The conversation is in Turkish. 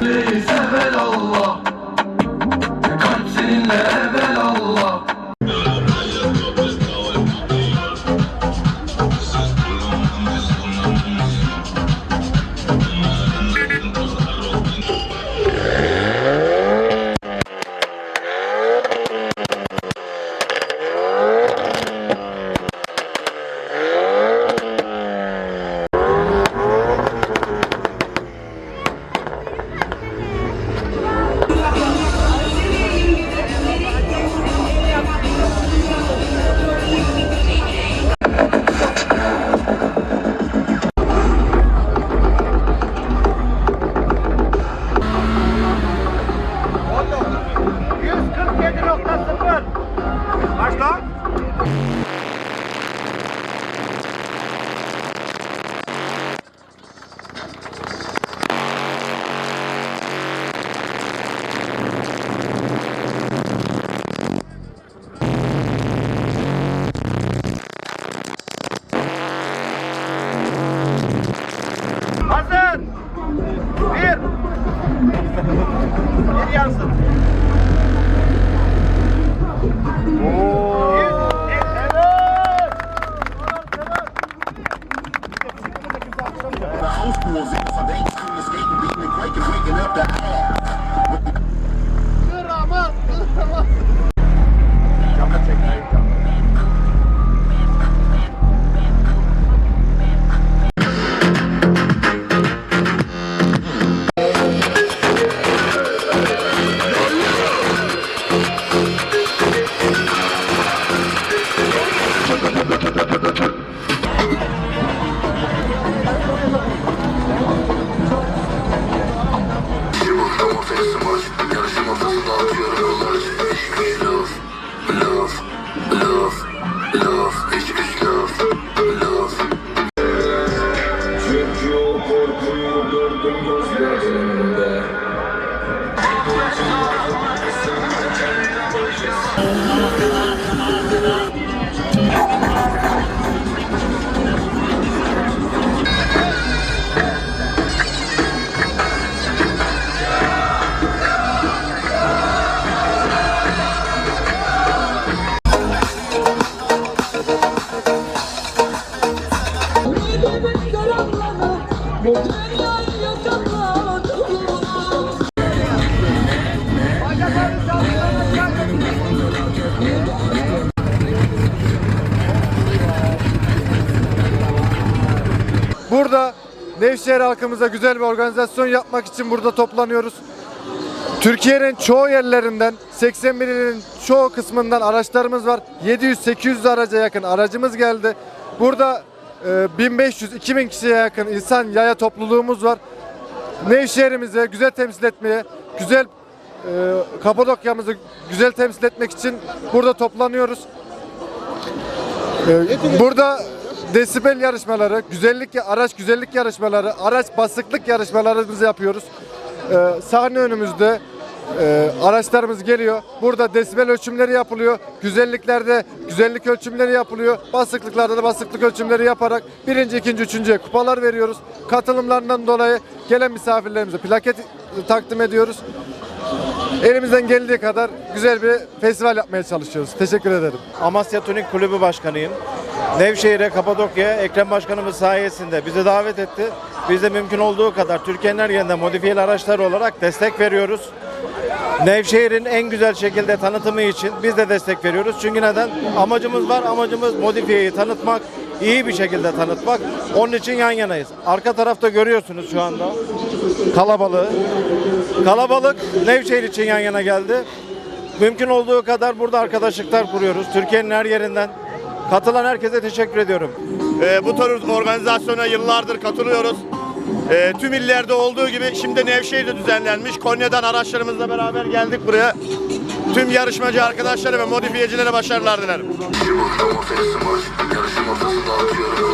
Reis evelallah. Kalp seninle evelallah. Kaç Listen. Oh. Auspursing, verdächtigen, es gegen Bienen, quaken, the ass. Burada Nevşehir halkımıza güzel bir organizasyon yapmak için burada toplanıyoruz. Türkiye'nin çoğu yerlerinden 81 ilin çoğu kısmından araçlarımız var. 700-800 araca yakın aracımız geldi. Burada 1500-2000 kişiye yakın insan yaya topluluğumuz var. Nevşehir'imizi güzel temsil etmeye, güzel e, Kapadokya'mızı güzel temsil etmek için burada toplanıyoruz. Ee, Burada desibel yarışmaları, güzellik araç güzellik yarışmaları, araç basıklık yarışmalarımızı yapıyoruz. Ee, sahne önümüzde e, araçlarımız geliyor. Burada desibel ölçümleri yapılıyor. Güzelliklerde güzellik ölçümleri yapılıyor. Basıklıklarda da basıklık ölçümleri yaparak birinci, ikinci, üçüncüye kupalar veriyoruz. Katılımlarından dolayı gelen misafirlerimize plaket takdim ediyoruz. Elimizden geldiği kadar güzel bir festival yapmaya çalışıyoruz. Teşekkür ederim. Amasya Tuning Kulübü Başkanıyım. Nevşehir'e, Kapadokya'ya Ekrem Başkanımız sayesinde bizi davet etti. Biz de mümkün olduğu kadar Türkiye'nin her yerinde modifiyeli araçlar olarak destek veriyoruz. Nevşehir'in en güzel şekilde tanıtımı için biz de destek veriyoruz. Çünkü neden? Amacımız var. Amacımız modifiyeyi tanıtmak, iyi bir şekilde tanıtmak. Onun için yan yanayız. Arka tarafta görüyorsunuz şu anda kalabalığı. Kalabalık Nevşehir için yan yana geldi. Mümkün olduğu kadar burada arkadaşlıklar kuruyoruz. Türkiye'nin her yerinden. Katılan herkese teşekkür ediyorum. Ee, bu tür organizasyona yıllardır katılıyoruz. Ee, tüm illerde olduğu gibi şimdi Nevşehir'de düzenlenmiş. Konya'dan araçlarımızla beraber geldik buraya. Tüm yarışmacı arkadaşlara ve modifiyecilere başarılar dilerim. Yarışın ortasında atıyorum